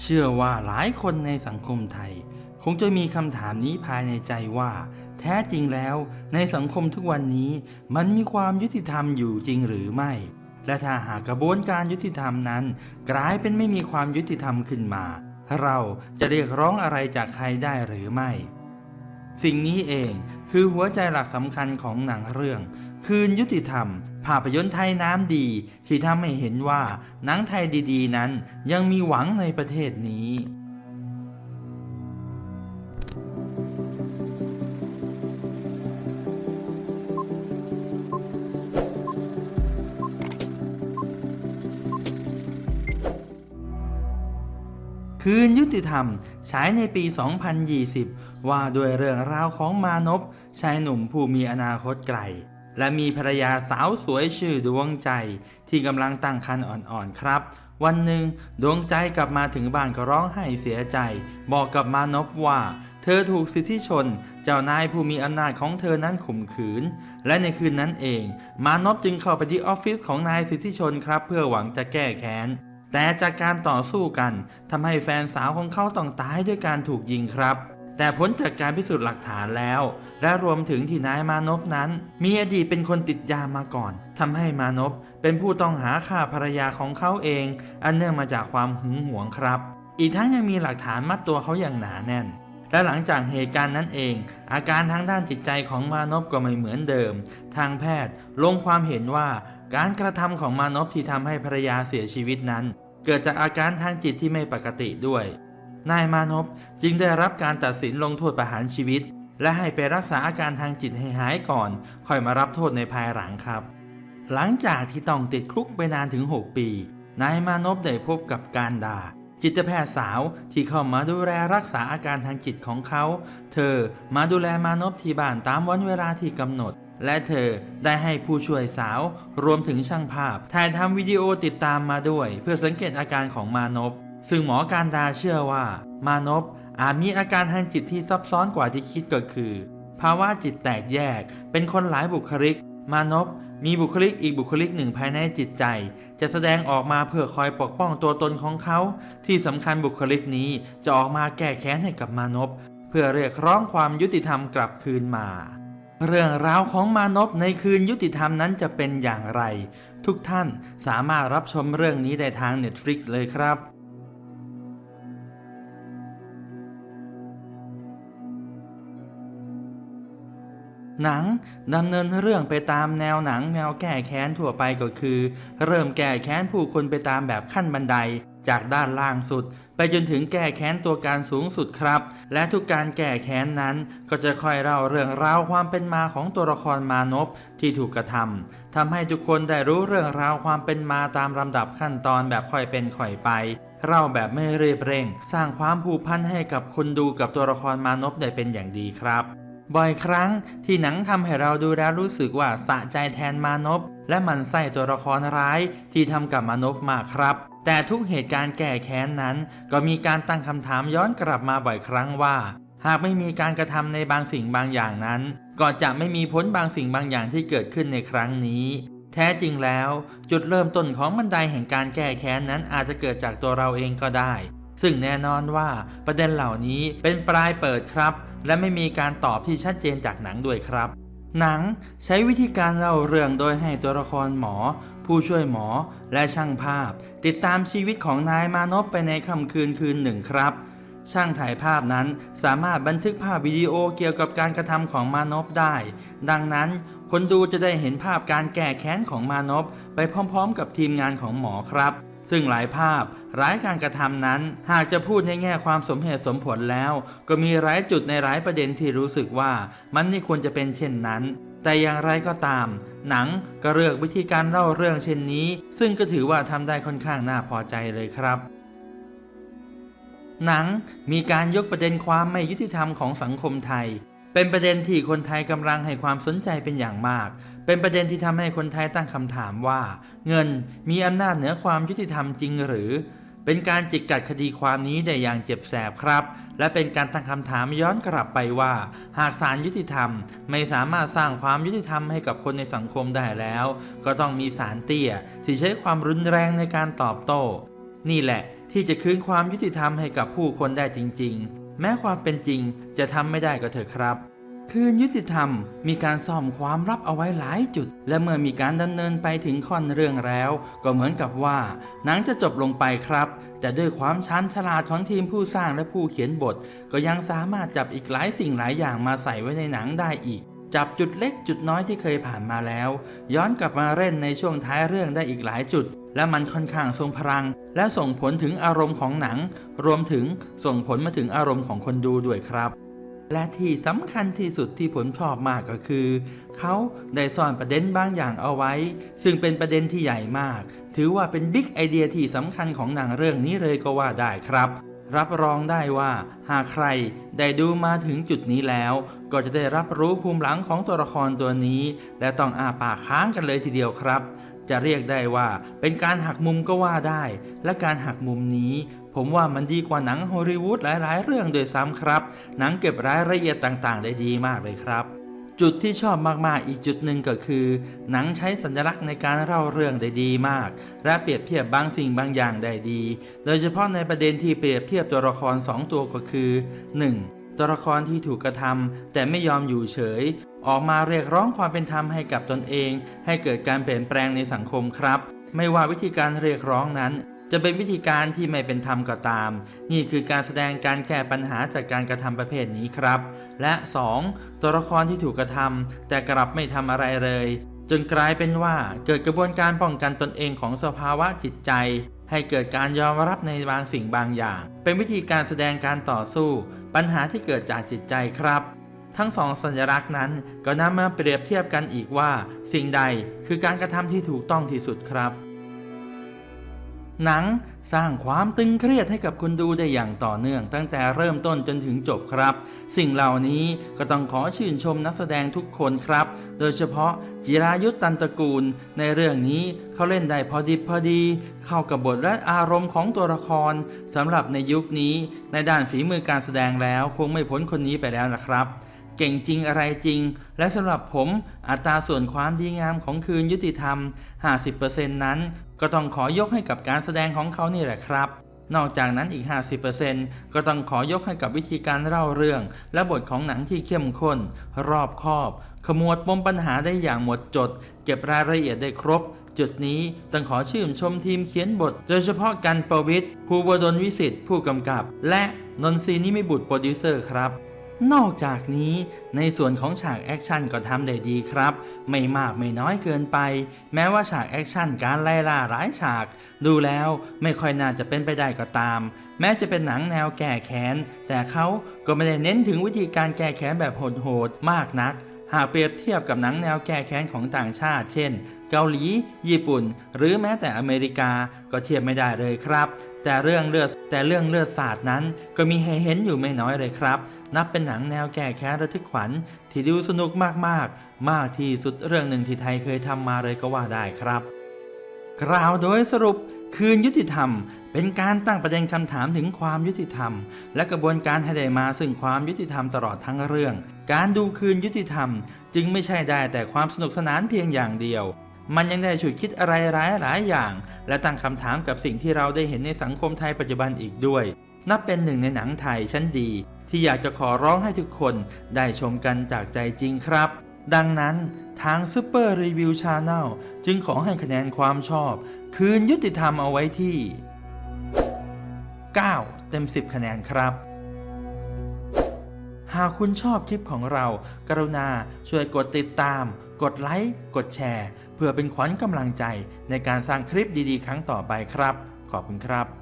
เชื่อว่าหลายคนในสังคมไทย คงจะมีคำถามนี้ภายในใจว่า แท้จริงแล้ว ในสังคมทุกวันนี้มันมีความยุติธรรมอยู่จริงหรือไม่ และถ้าหากกระบวนการยุติธรรมนั้น กลายเป็นไม่มีความยุติธรรมขึ้นมา เราจะเรียกร้องอะไรจากใครได้หรือไม่ สิ่งนี้เองคือหัวใจหลักสำคัญของหนังเรื่อง คืนยุติธรรม ภาพยนตร์ไทยน้ำดีที่ทำให้เห็นว่าหนังไทยดีๆ นั้นยังมีหวังในประเทศนี้คืนยุติธรรมฉายในปี 2020 ว่าด้วยเรื่องราวของมานพชายหนุ่มผู้มีอนาคตไกล และมีภรรยาสาวสวยชื่อดวงใจ ที่กำลังตั้งครรภ์อ่อนๆครับ วันหนึ่งดวงใจกลับมาถึงบ้านก็ร้องไห้เสียใจ บอกกับมานพว่า เธอถูกสิทธิชน เจ้านายผู้มีอำนาจของเธอนั้นข่มขืน และในคืนนั้นเอง มานพจึงเข้าไปที่ออฟฟิศของนายสิทธิชนครับ เพื่อหวังจะแก้แค้นแต่จากการต่อสู้กันทำให้แฟนสาวของเขาต้องตายด้วยการถูกยิงครับ แต่ผลจากการพิสูจน์หลักฐานแล้ว และรวมถึงที่นายมานพนั้น มีอดีตเป็นคนติดยามาก่อนทำให้มานพเป็นผู้ต้องหาฆ่าภรรยาของเขาเอง อันเนื่องมาจากความหึงหวงครับ อีกทั้งยังมีหลักฐานมัดตัวเขาอย่างหนาแน่น และหลังจากเหตุการณ์นั้นเอง อาการทางด้านจิตใจของมานพก็ไม่เหมือนเดิม ทางแพทย์ลงความเห็นว่าการกระทำของมานพที่ทำให้ภรรยาเสียชีวิตนั้น เกิดจากอาการทางจิตที่ไม่ปกติด้วย นายมานพจึงได้รับการตัดสินลงโทษประหารชีวิต และให้ไปรักษาอาการทางจิตให้หายก่อน ค่อยมารับโทษในภายหลังครับ หลังจากที่ต้องติดคุกไปนานถึง 6 ปี นายมานพได้พบกับการดา จิตแพทย์สาวที่เข้ามาดูแลรักษาอาการทางจิตของเขา เธอมาดูแลมานพที่บ้านตามวันเวลาที่กำหนดและเธอได้ให้ผู้ช่วยสาว รวมถึงช่างภาพ ถ่ายทำวิดีโอติดตามมาด้วย เพื่อสังเกตอาการของมานพ ซึ่งหมอการดาเชื่อว่า มานพอาจมีอาการทางจิตที่ซับซ้อนกว่าที่คิดก็คือ ภาวะจิตแตกแยก เป็นคนหลายบุคลิก มานพมีบุคลิกอีกบุคลิกหนึ่งภายในจิตใจ จะแสดงออกมาเพื่อคอยปกป้องตัวตนของเขา ที่สำคัญบุคลิกนี้จะออกมาแก้แค้นให้กับมานพเพื่อเรียกร้องความยุติธรรมกลับคืนมา เรื่องราวของมานพในคืนยุติธรรมนั้นจะเป็นอย่างไร ทุกท่านสามารถรับชมเรื่องนี้ได้ทาง Netflix เลยครับ หนังดำเนินเรื่องไปตามแนวหนังแนวแก้แค้นทั่วไปก็คือ เริ่มแก้แค้นผู้คนไปตามแบบขั้นบันได จากด้านล่างสุด ไปจนถึงแก้แค้นตัวการสูงสุดครับ และทุกการแก้แค้นนั้น ก็จะค่อยเล่าเรื่องราวความเป็นมาของตัวละครมานพที่ถูกกระทำทำให้ทุกคนได้รู้เรื่องราวความเป็นมาตามลำดับขั้นตอนแบบค่อยเป็นค่อยไปเล่าแบบไม่เรีบเร่ง สร้างความผูกพันให้กับคนดูกับตัวละครมานพได้เป็นอย่างดีครับ บ่อยครั้งที่หนังทำให้เราดูแล้วรู้สึกว่าสะใจแทนมานพและมันไส้ตัวละครร้ายที่ทำกับมานพมากครับ แต่ทุกเหตุการณ์แก่แค้นนั้น ก็มีการตั้งคำถามย้อนกลับมาบ่อยครั้งว่า หากไม่มีการกระทำในบางสิ่งบางอย่างนั้น ก็จะไม่มีผลบางสิ่งบางอย่างที่เกิดขึ้นในครั้งนี้ แท้จริงแล้ว จุดเริ่มต้นของบันไดแห่งการแก้แค้นนั้นอาจจะเกิดจากตัวเราเองก็ได้ ซึ่งแน่นอนว่าประเด็นเหล่านี้เป็นปลายเปิดครับ และไม่มีการตอบที่ชัดเจนจากหนังด้วยครับ หนังใช้วิธีการเล่าเรื่องโดยให้ตัวละครหมอ ผู้ช่วยหมอและช่างภาพ ติดตามชีวิตของนายมานพไปในค่ำคืนคืนหนึ่งครับ ช่างถ่ายภาพนั้นสามารถบันทึกภาพวิดีโอเกี่ยวกับการกระทำของมานพได้ ดังนั้นคนดูจะได้เห็นภาพการแก้แค้นของมานพไปพร้อม ๆ กับทีมงานของหมอครับ ซึ่งหลายภาพหลายการกระทำนั้น หากจะพูดในแง่ความสมเหตุสมผลแล้ว ก็มีหลายจุดในหลายประเด็นที่รู้สึกว่ามันไม่ควรจะเป็นเช่นนั้น แต่อย่างไรก็ตาม หนังก็เลือกวิธีการเล่าเรื่องเช่นนี้ ซึ่งก็ถือว่าทำได้ค่อนข้างน่าพอใจเลยครับหนังมีการยกประเด็นความไม่ยุติธรรมของสังคมไทย เป็นประเด็นที่คนไทยกำลังให้ความสนใจเป็นอย่างมาก เป็นประเด็นที่ทำให้คนไทยตั้งคำถามว่า เงินมีอำนาจเหนือความยุติธรรมจริงหรือ เป็นการจิกกัดคดีความนี้ได้อย่างเจ็บแสบครับ และเป็นการตั้งคำถามย้อนกลับไปว่า หากศาลยุติธรรม ไม่สามารถสร้างความยุติธรรมให้กับคนในสังคมได้แล้ว ก็ต้องมีศาลเตี้ยที่ใช้ความรุนแรงในการตอบโต้ นี่แหละที่จะคืนความยุติธรรมให้กับผู้คนได้จริงๆ แม้ความเป็นจริงจะทำไม่ได้ก็เถอะครับ คืนยุติธรรมมีการซ่อมความลับเอาไว้หลายจุด และเมื่อมีการดำเนินไปถึงค่อนเรื่องแล้ว ก็เหมือนกับว่าหนังจะจบลงไปครับ แต่ด้วยความชันฉลาดของทีมผู้สร้างและผู้เขียนบท ก็ยังสามารถจับอีกหลายสิ่งหลายอย่างมาใส่ไว้ในหนังได้อีก จับจุดเล็กจุดน้อยที่เคยผ่านมาแล้ว ย้อนกลับมาเล่นในช่วงท้ายเรื่องได้อีกหลายจุด และมันค่อนข้างทรงพลัง และส่งผลถึงอารมณ์ของหนัง รวมถึงส่งผลมาถึงอารมณ์ของคนดูด้วยครับ และที่สำคัญที่สุดที่ผมชอบมากก็คือ เขาได้ซ่อนประเด็นบางอย่างเอาไว้ ซึ่งเป็นประเด็นที่ใหญ่มาก ถือว่าเป็นบิ๊กไอเดียที่สำคัญของหนังเรื่องนี้เลยก็ว่าได้ครับ รับรองได้ว่า หากใครได้ดูมาถึงจุดนี้แล้ว ก็จะได้รับรู้ภูมิหลังของตัวละครตัวนี้ และต้องอาปากค้างกันเลยทีเดียวครับ จะเรียกได้ว่าเป็นการหักมุมก็ว่าได้ และการหักมุมนี้ ผมว่ามันดีกว่าหนังฮอลลีวูดหลาย ๆ เรื่องโดยซ้ำครับ หนังเก็บรายละเอียดต่างๆ ได้ดีมากเลยครับ จุดที่ชอบมากๆ อีกจุดหนึ่งก็คือ หนังใช้สัญลักษณ์ในการเล่าเรื่องได้ดีมาก และเปรียบเทียบบางสิ่งบางอย่างได้ดี โดยเฉพาะในประเด็นที่เปรียบเทียบตัวละคร 2 ตัวก็คือ 1. ตัวละครที่ถูกกระทำแต่ไม่ยอมอยู่เฉย ออกมาเรียกร้องความเป็นธรรมให้กับตนเอง ให้เกิดการเปลี่ยนแปลงในสังคมครับ ไม่ว่าวิธีการเรียกร้องนั้น จะเป็นวิธีการที่ไม่เป็นธรรมก็ตาม นี่คือการแสดงการแก้ปัญหาจากการกระทำประเภทนี้ครับ และ 2. ตัวละครที่ถูกกระทำแต่กลับไม่ทำอะไรเลย จนกลายเป็นว่าเกิดกระบวนการป้องกันตนเองของสภาวะจิตใจ ให้เกิดการยอมรับในบางสิ่งบางอย่าง เป็นวิธีการแสดงการต่อสู้ ปัญหาที่เกิดจากจิตใจครับทั้งสองสัญลักษณ์นั้นก็นำมาเปรียบเทียบกันอีกว่า สิ่งใดคือการกระทำที่ถูกต้องที่สุดครับ หนังสร้างความตึงเครียดให้กับคนดูได้อย่างต่อเนื่อง ตั้งแต่เริ่มต้นจนถึงจบครับ สิ่งเหล่านี้ก็ต้องขอชื่นชมนักแสดงทุกคนครับ โดยเฉพาะจิรายุทธตันตระกูล ในเรื่องนี้เขาเล่นได้พอดิบพอดี เข้ากับบทและอารมณ์ของตัวละครสำหรับในยุคนี้ ในด้านฝีมือการแสดงแล้วคงไม่พ้นคนนี้ไปแล้วนะครับเก่งจริงอะไรจริง และสำหรับผมอัตราส่วนความดีงามของคืนยุติธรรม 50%นั้น ก็ต้องขอยกให้กับการแสดงของเขานี่แหละครับ นอกจากนั้นอีก 50%ก็ต้องขอยกให้กับวิธีการเล่าเรื่อง และบทของหนังที่เข้มข้น รอบคอบ ขมวดปมปัญหาได้อย่างหมดจด เก็บรายละเอียดได้ครบ จุดนี้ต้องขอชื่นชมทีมเขียนบท โดยเฉพาะกันประวิทย์ภูวดลวิสิทธิ์ผู้กำกับ และนนทรีนิมิบุตรโปรดิวเซอร์ครับ นอกจากนี้ในส่วนของฉากแอคชั่นก็ทำได้ดีครับ ไม่มากไม่น้อยเกินไป แม้ว่าฉากแอคชั่นการไล่ล่าหลายฉาก ดูแล้วไม่ค่อยน่าจะเป็นไปได้ก็ตาม แม้จะเป็นหนังแนวแก้แค้น แต่เขาก็ไม่ได้เน้นถึงวิธีการแก้แค้นแบบโหดๆมากนัก หากเปรียบเทียบกับหนังแนวแก้แค้นของต่างชาติ เช่น เกาหลี ญี่ปุ่น หรือแม้แต่อเมริกาก็เทียบไม่ได้เลยครับ แต่เรื่องเลือดแต่เรื่องเลือดสาดนั้นก็มีให้เห็นอยู่ไม่น้อยเลยครับ นับเป็นหนังแนวแก้แค้นระทึกขวัญ ที่ดูสนุกมากๆมากที่สุดเรื่องหนึ่งที่ไทยเคยทำมาเลยก็ว่าได้ครับ กล่าวโดยสรุปคืนยุติธรรม เป็นการตั้งประเด็นคำถามถึงความยุติธรรม และกระบวนการให้ได้มาซึ่งความยุติธรรมตลอดทั้งเรื่อง การดูคืนยุติธรรม จึงไม่ใช่ได้แต่ความสนุกสนานเพียงอย่างเดียวมันยังได้ฉุดคิดอะไรหลายหลายอย่าง และตั้งคำถามกับสิ่งที่เราได้เห็นในสังคมไทยปัจจุบันอีกด้วย นับเป็นหนึ่งในหนังไทยชั้นดี ที่อยากจะขอร้องให้ทุกคนได้ชมกันจากใจจริงครับ ดังนั้นทาง Super Review Channel จึงขอให้คะแนนความชอบ คืนยุติธรรมเอาไว้ที่ 9 เต็ม 10 คะแนนครับ หากคุณชอบคลิปของเรา กรุณาช่วยกดติดตาม กดไลค์กดแชร์ เพื่อเป็นขวัญกำลังใจในการสร้างคลิปดีๆ ครั้งต่อไปครับ ขอบคุณครับ